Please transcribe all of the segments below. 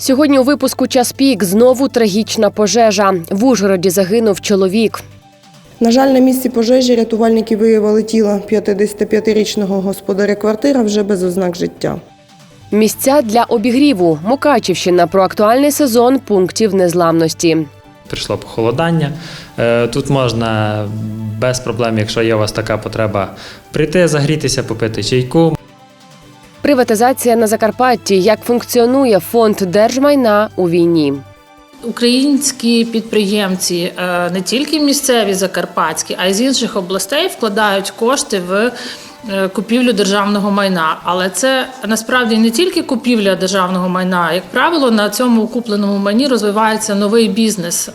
Сьогодні у випуску час пік знову трагічна пожежа. В Ужгороді загинув чоловік. На жаль, на місці пожежі рятувальники виявили тіло 55-річного господаря квартира вже без ознак життя. Місця для обігріву. Мукачівщина про актуальний сезон пунктів незламності. Прийшло похолодання. Е, Тут можна без проблем, якщо є у вас така потреба, прийти, загрітися, попити чайку. Приватизація на Закарпатті. Як функціонує фонд держмайна у війні? Українські підприємці, е, не тільки місцеві закарпатські, а й з інших областей вкладають кошти в е, купівлю державного майна. Але це насправді не тільки купівля державного майна. Як правило, на цьому купленому майні розвивається новий бізнес.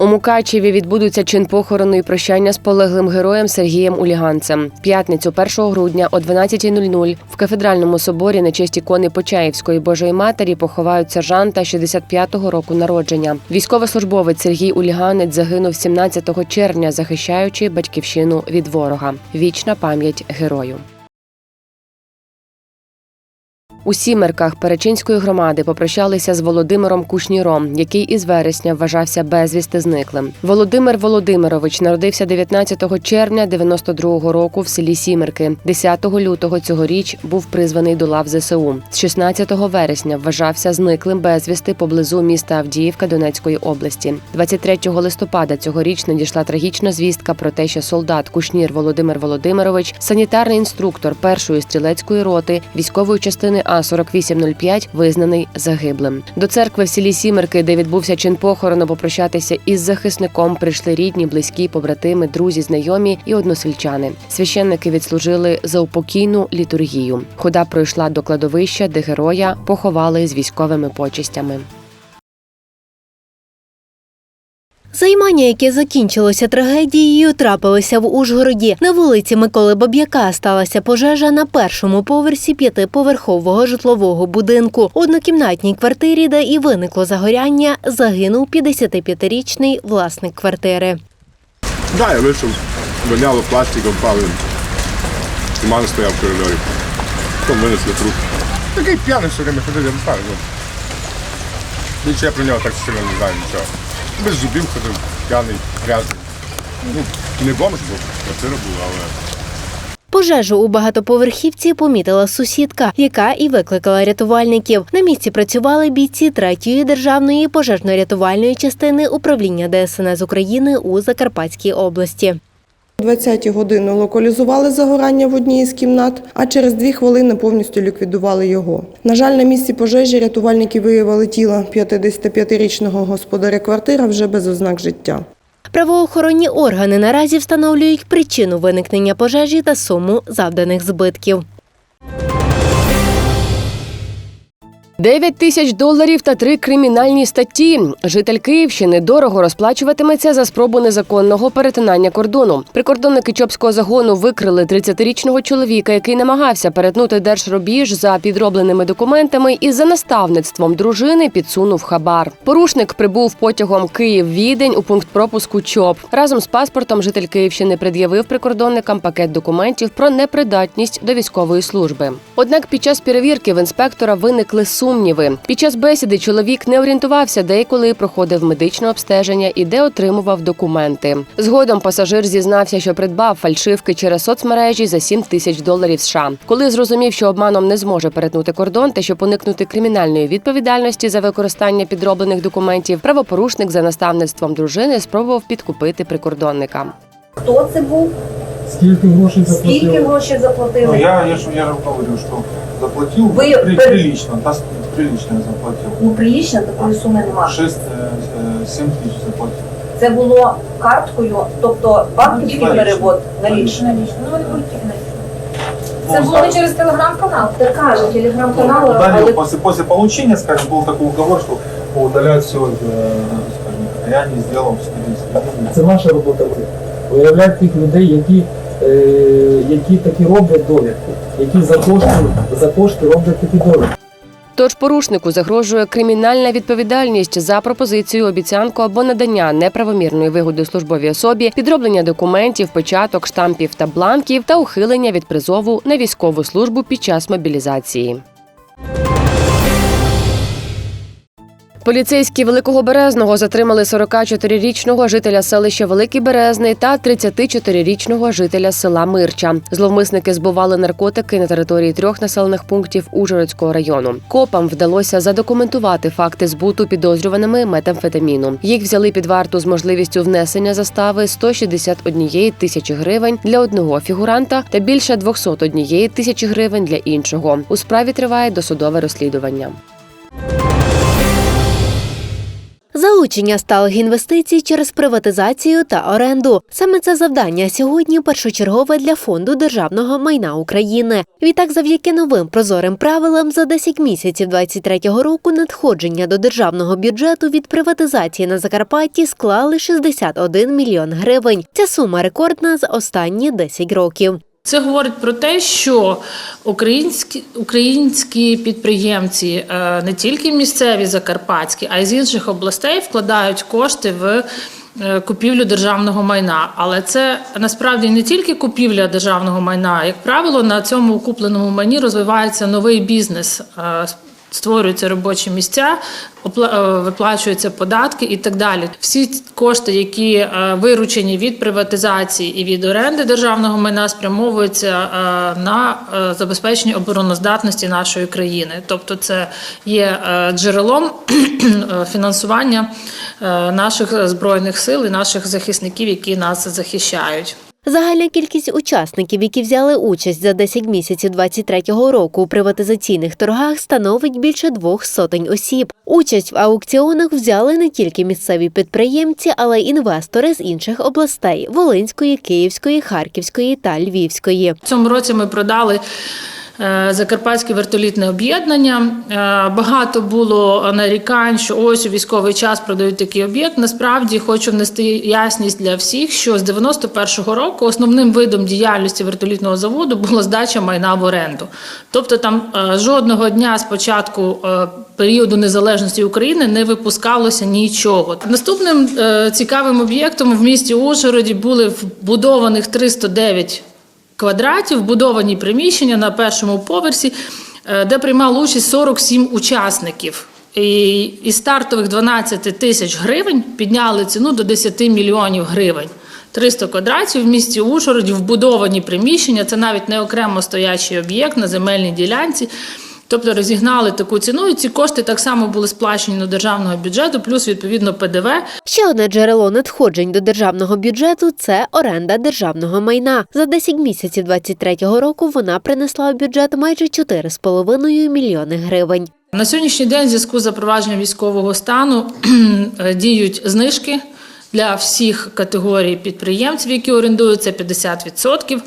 У Мукачеві відбудуться чин похорону і прощання з полеглим героєм Сергієм Уліганцем. П'ятницю 1 грудня о 12.00 в кафедральному соборі на честь ікони Почаївської Божої Матері поховають сержанта 65-го року народження. Військовослужбовець Сергій Уліганець загинув 17 червня, захищаючи батьківщину від ворога. Вічна пам'ять герою. У сімерках Перечинської громади попрощалися з Володимиром Кушніром, який із вересня вважався безвісти зниклим. Володимир Володимирович народився 19 червня 92-го року в селі Сімерки. 10 лютого цьогоріч був призваний до лав ЗСУ. З 16 вересня вважався зниклим безвісти поблизу міста Авдіївка Донецької області. 23 листопада цьогоріч надійшла трагічна звістка про те, що солдат Кушнір Володимир Володимирович, санітарний інструктор першої стрілецької роти військової частини А 4805 визнаний загиблим. До церкви в селі Сімерки, де відбувся чин похорону, попрощатися із захисником, прийшли рідні, близькі, побратими, друзі, знайомі і односельчани. Священники відслужили за упокійну літургію. Хода пройшла до кладовища, де героя поховали з військовими почестями. Займання, яке закінчилося трагедією, трапилося в Ужгороді. На вулиці Миколи Баб'яка сталася пожежа на першому поверсі п'ятиповерхового житлового будинку. У однокімнатній квартирі, де і виникло загоряння, загинув 55-річний власник квартири. Да, я вийшов, воняло пластиком, палим. Туман стояв в коридорі. Потім винесли труп. Такий п'яний все время ходив, я не знаю. Ну. Більше я про нього так сильно не знаю нічого. Без зубів ходив, п'яний, грязний. Ну, не бомж був, квартира була, але. Пожежу у багатоповерхівці помітила сусідка, яка і викликала рятувальників. На місці працювали бійці третьої державної пожежно-рятувальної частини управління ДСНС України у Закарпатській області. О 20 години локалізували загорання в одній із кімнат, а через дві хвилини повністю ліквідували його. На жаль, на місці пожежі рятувальники виявили тіло 55-річного господаря квартира вже без ознак життя. Правоохоронні органи наразі встановлюють причину виникнення пожежі та суму завданих збитків. 9 тисяч доларів та три кримінальні статті. Житель Київщини дорого розплачуватиметься за спробу незаконного перетинання кордону. Прикордонники Чопського загону викрили 30-річного чоловіка, який намагався перетнути держрубіж за підробленими документами і за наставництвом дружини підсунув хабар. Порушник прибув потягом Київ-Відень у пункт пропуску ЧОП. Разом з паспортом житель Київщини пред'явив прикордонникам пакет документів про непридатність до військової служби. Однак під час перевірки в інспектора виникли сумніви. Під час бесіди чоловік не орієнтувався, де і коли проходив медичне обстеження і де отримував документи. Згодом пасажир зізнався, що придбав фальшивки через соцмережі за 7 тисяч доларів США. Коли зрозумів, що обманом не зможе перетнути кордон та щоб уникнути кримінальної відповідальності за використання підроблених документів, правопорушник за наставництвом дружини спробував підкупити прикордонника. Хто це був? Скільки грошей заплатили? Скільки грошей Ну, заплатили? я, я, ж, я говорю, что заплатил Вы при- прилично, прилично я заплатил. Ну, прилично такої суми нема. 6, 7 тысяч заплатил. Це було карткою, тобто банківський Налічно. перевод налічно. Налічно. Ну, вони будуть тільки налічно. Це було не через телеграм-канал. Так каже, телеграм-канал, Ну, але после, после получения, скажем, был такой уговор, что удаляют все, скажем, а я не сделал, скорее Це ваша робота. Виявляти тих людей, які, е, які такі роблять довідки, які за кошти, за кошти роблять такі довідки. Тож порушнику загрожує кримінальна відповідальність за пропозицію, обіцянку або надання неправомірної вигоди службовій особі, підроблення документів, печаток, штампів та бланків та ухилення від призову на військову службу під час мобілізації. Поліцейські Великого Березного затримали 44-річного жителя селища Великий Березний та 34-річного жителя села Мирча. Зловмисники збували наркотики на території трьох населених пунктів Ужгородського району. Копам вдалося задокументувати факти збуту підозрюваними метамфетаміну. Їх взяли під варту з можливістю внесення застави 161 тисячі гривень для одного фігуранта та більше 201 тисячі гривень для іншого. У справі триває досудове розслідування. Залучення сталих інвестицій через приватизацію та оренду. Саме це завдання сьогодні першочергове для фонду державного майна України. Відтак, завдяки новим прозорим правилам, за 10 місяців 2023 року надходження до державного бюджету від приватизації на Закарпатті склали 61 мільйон гривень. Ця сума рекордна за останні 10 років. Це говорить про те, що українські, українські підприємці, е, не тільки місцеві закарпатські, а й з інших областей вкладають кошти в е, купівлю державного майна. Але це насправді не тільки купівля державного майна. Як правило, на цьому купленому майні розвивається новий бізнес. Створюються робочі місця, е, виплачуються податки і так далі. Всі кошти, які е, виручені від приватизації і від оренди державного майна, спрямовуються е, на забезпечення обороноздатності нашої країни. Тобто, це є джерелом фінансування наших збройних сил і наших захисників, які нас захищають. Загальна кількість учасників, які взяли участь за 10 місяців 23-го року у приватизаційних торгах, становить більше двох сотень осіб. Участь в аукціонах взяли не тільки місцеві підприємці, але й інвестори з інших областей Волинської, Київської, Харківської та Львівської. В цьому році ми продали. Е, Закарпатське вертолітне об'єднання. Е, Багато було нарікань, що ось у військовий час продають такий об'єкт. Насправді хочу внести ясність для всіх, що з 91-го року основним видом діяльності вертолітного заводу була здача майна в оренду. Тобто там е, жодного дня з початку періоду незалежності України не випускалося нічого. Наступним цікавим об'єктом в місті Ужгороді були вбудованих 309 квадратів, вбудовані приміщення на першому поверсі, е, де приймало участь 47 учасників. І із стартових 12 тисяч гривень підняли ціну до 10 мільйонів гривень. 300 квадратів в місті Ужгороді, вбудовані приміщення, це навіть не окремо стоячий об'єкт на земельній ділянці. Тобто розігнали таку ціну, і ці кошти так само були сплачені до державного бюджету, плюс відповідно ПДВ. Ще одне джерело надходжень до державного бюджету це оренда державного майна. За 10 місяців 23-го року вона принесла в бюджет майже 4,5 мільйони гривень. На сьогоднішній день, в зв'язку з запровадженням військового стану, діють знижки для всіх категорій підприємців, які орендуються 50%.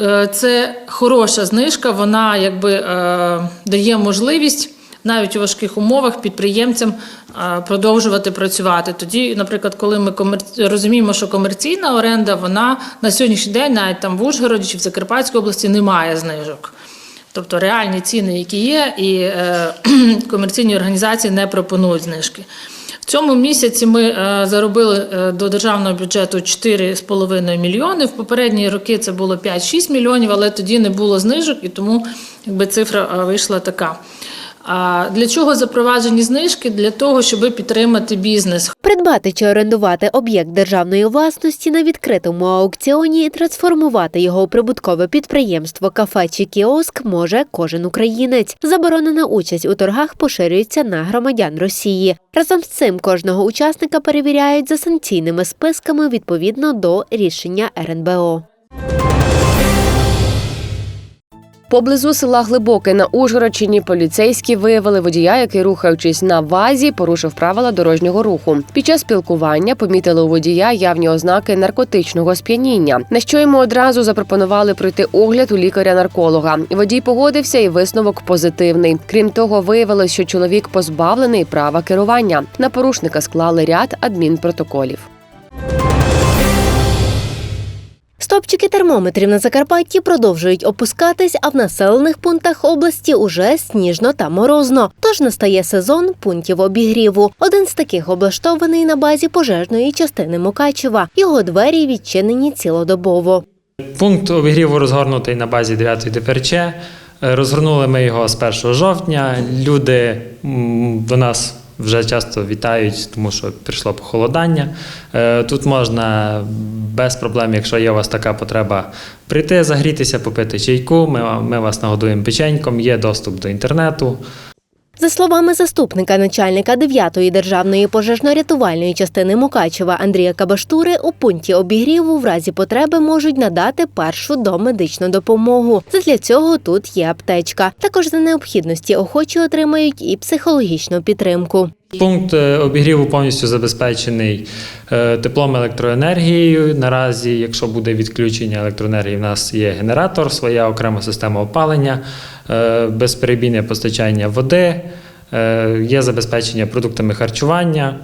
Е, Це хороша знижка, вона якби е, дає можливість навіть у важких умовах підприємцям е, продовжувати працювати. Тоді, наприклад, коли ми розуміємо, що комерційна оренда, вона на сьогоднішній день, навіть там в Ужгороді чи в Закарпатській області, немає знижок. Тобто реальні ціни, які є, і комерційні організації не пропонують знижки. В цьому місяці ми е, заробили е, до державного бюджету 4,5 мільйони. В попередні роки це було 5-6 мільйонів, але тоді не було знижок, і тому якби, цифра е, вийшла така. А для чого запроваджені знижки? Для того, щоб підтримати бізнес. Придбати чи орендувати об'єкт державної власності на відкритому аукціоні і трансформувати його у прибуткове підприємство, кафе чи кіоск може кожен українець. Заборонена участь у торгах поширюється на громадян Росії. Разом з цим кожного учасника перевіряють за санкційними списками відповідно до рішення РНБО. Поблизу села Глибоке на Ужгородщині поліцейські виявили водія, який, рухаючись на вазі, порушив правила дорожнього руху. Під час спілкування помітили у водія явні ознаки наркотичного сп'яніння, на що йому одразу запропонували пройти огляд у лікаря-нарколога. Водій погодився, і висновок позитивний. Крім того, виявилось, що чоловік позбавлений права керування. На порушника склали ряд адмінпротоколів. Стопчики термометрів на Закарпатті продовжують опускатись, а в населених пунктах області уже сніжно та морозно. Тож настає сезон пунктів обігріву. Один з таких облаштований на базі пожежної частини Мукачева. Його двері відчинені цілодобово. Пункт обігріву розгорнутий на базі 9 ДПРЧ. Розгорнули ми його з 1 жовтня. Люди до нас вже часто вітають, тому що прийшло похолодання. Е, Тут можна без проблем, якщо є у вас така потреба, прийти, загрітися, попити чайку. Ми, ми вас нагодуємо печеньком, є доступ до інтернету. За словами заступника начальника 9-ї державної пожежно-рятувальної частини Мукачева Андрія Кабаштури, у пункті обігріву в разі потреби можуть надати першу домедичну допомогу. Задля цього тут є аптечка. Також за необхідності охочі отримають і психологічну підтримку. Пункт е, обігріву повністю забезпечений е, теплом електроенергією. Наразі, якщо буде відключення електроенергії, в нас є генератор, своя окрема система опалення, е, безперебійне постачання води, є забезпечення продуктами харчування,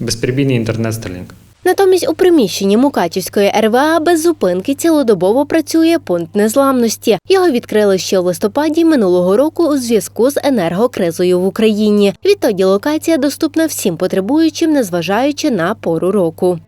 безперебійний інтернет Starlink. Натомість у приміщенні Мукачівської РВА без зупинки цілодобово працює пункт незламності. Його відкрили ще в листопаді минулого року у зв'язку з енергокризою в Україні. Відтоді локація доступна всім потребуючим, незважаючи на пору року.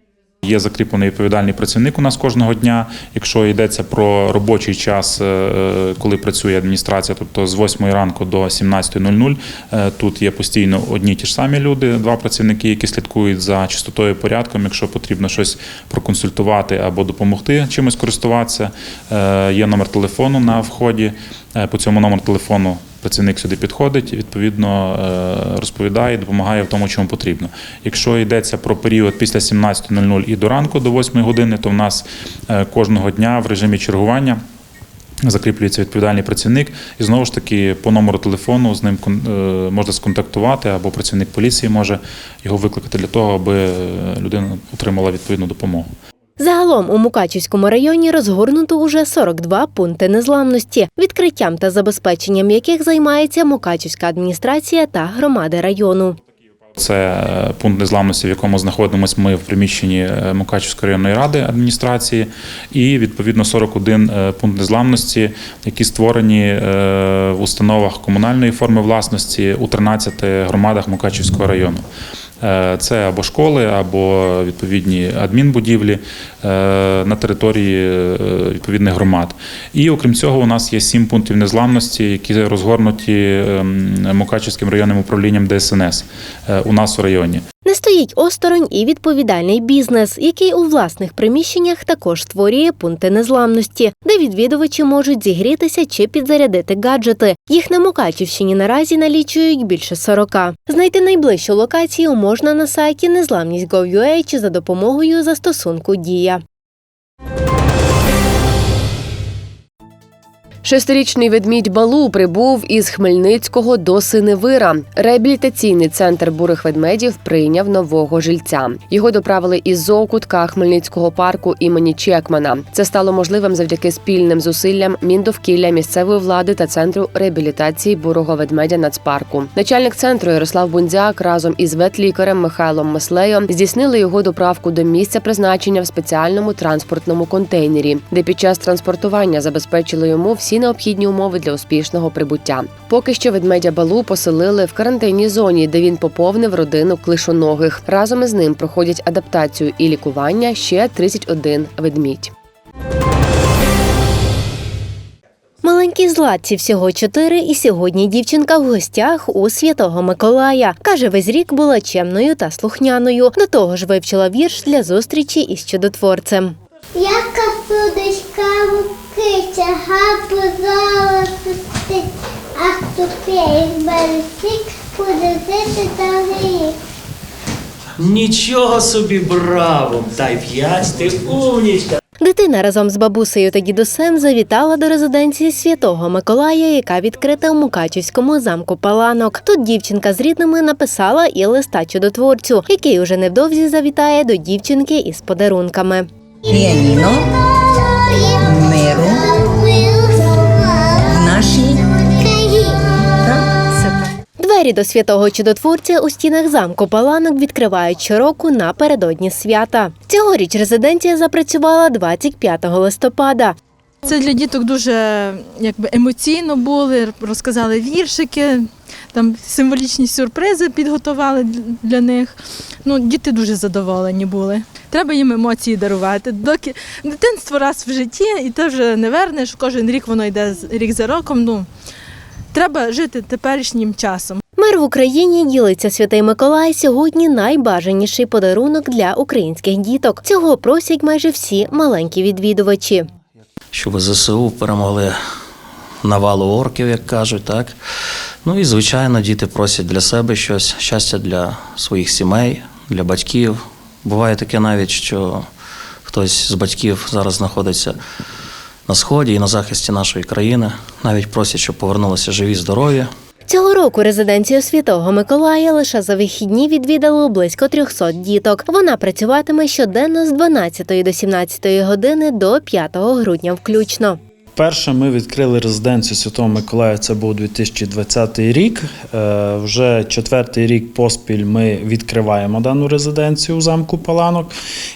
Є закріплений відповідальний працівник у нас кожного дня. Якщо йдеться про робочий час, е, коли працює адміністрація, тобто з 8 ранку до 17.00, е, тут є постійно одні ті ж самі люди, два працівники, які слідкують за чистотою порядком. Якщо потрібно щось проконсультувати або допомогти чимось користуватися, е, є номер телефону на вході. Е, По цьому номеру телефону працівник сюди підходить, відповідно е, розповідає, допомагає в тому, чому потрібно. Якщо йдеться про період після 17.00 і до ранку до 8 години, то в нас е, кожного дня в режимі чергування. Закріплюється відповідальний працівник, і знову ж таки по номеру телефону з ним е, можна сконтактувати, або працівник поліції може його викликати для того, аби людина отримала відповідну допомогу. Загалом у Мукачівському районі розгорнуто уже 42 пункти незламності, відкриттям та забезпеченням яких займається Мукачівська адміністрація та громади району. Це е, пункт незламності, в якому знаходимося ми в приміщенні е, Мукачівської районної ради адміністрації, і відповідно 41 е, пункт незламності, які створені в установах комунальної форми власності у 13 громадах Мукачівського району. Е, Це або школи, або відповідні адмінбудівлі е, на території е, відповідних громад. І окрім цього, у нас є сім пунктів незламності, які розгорнуті ем, Мукачівським районним управлінням ДСНС у нас у районі. Не стоїть осторонь і відповідальний бізнес, який у власних приміщеннях також створює пункти незламності, де відвідувачі можуть зігрітися чи підзарядити гаджети. Їх на Мукачівщині наразі налічують більше 40. Знайти найближчу локацію можна на сайті незламність.gov.ua чи за допомогою застосунку Дія. Шестирічний ведмідь Балу прибув із Хмельницького до Синевира. Реабілітаційний центр бурих ведмедів прийняв нового жильця. Його доправили із зоокутка Хмельницького парку імені Чекмана. Це стало можливим завдяки спільним зусиллям Міндовкілля місцевої влади та центру реабілітації бурого ведмедя Нацпарку. Начальник центру Ярослав Бунзяк разом із ветлікарем Михайлом Мислеєм здійснили його доправку до місця призначення в спеціальному транспортному контейнері, де під час транспортування забезпечили йому всі необхідні умови для успішного прибуття. Поки що ведмедя Балу поселили в карантинній зоні, де він поповнив родину клишоногих. Разом із ним проходять адаптацію і лікування ще 31 ведмідь. Маленькій Златці всього чотири, і сьогодні дівчинка в гостях у Святого Миколая. Каже, весь рік була чемною та слухняною. До того ж вивчила вірш для зустрічі із чудотворцем. Яка судочка золото стить, а тупей бересик буде жити довгий. Нічого собі браво! Дай п'ять, ти умнічка! Дитина разом з бабусею та дідусем завітала до резиденції Святого Миколая, яка відкрита у Мукачівському замку Паланок. Тут дівчинка з рідними написала і листа чудотворцю, який уже невдовзі завітає до дівчинки із подарунками. Піаніно, миру, Двері до святого чудотворця у стінах замку Паланок відкривають щороку напередодні свята. Цьогоріч резиденція запрацювала 25 листопада. Це для діток дуже якби емоційно були, розказали віршики, там символічні сюрпризи підготували для них. Ну, діти дуже задоволені були. Треба їм емоції дарувати. Доки дитинство раз в житті, і ти вже не вернеш. Кожен рік воно йде рік за роком. Ну треба жити теперішнім часом. Мир в Україні ділиться святий Миколай. Сьогодні найбажаніший подарунок для українських діток. Цього просять майже всі маленькі відвідувачі. Щоб ЗСУ перемогли навалу орків, як кажуть, так. Ну і звичайно, діти просять для себе щось, щастя для своїх сімей, для батьків. Буває таке навіть, що хтось з батьків зараз знаходиться на сході і на захисті нашої країни. Навіть просять, щоб повернулися живі, здорові. Цього року резиденцію Святого Миколая лише за вихідні відвідало близько 300 діток. Вона працюватиме щоденно з 12 до 17 години до 5 грудня включно. Перше ми відкрили резиденцію Святого Миколая. Це був 2020 рік. Е, Вже четвертий рік поспіль ми відкриваємо дану резиденцію у замку Паланок.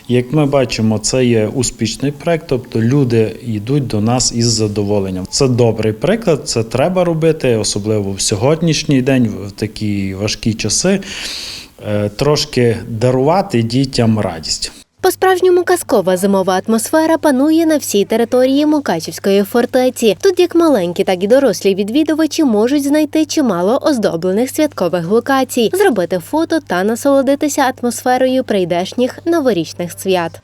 Як ми бачимо, це є успішний проект, тобто люди йдуть до нас із задоволенням. Це добрий приклад, це треба робити, особливо в сьогоднішній день, в такі важкі часи. е, Трошки дарувати дітям радість. По-справжньому казкова зимова атмосфера панує на всій території Мукачівської фортеці. Тут як маленькі, так і дорослі відвідувачі можуть знайти чимало оздоблених святкових локацій, зробити фото та насолодитися атмосферою прийдешніх новорічних свят.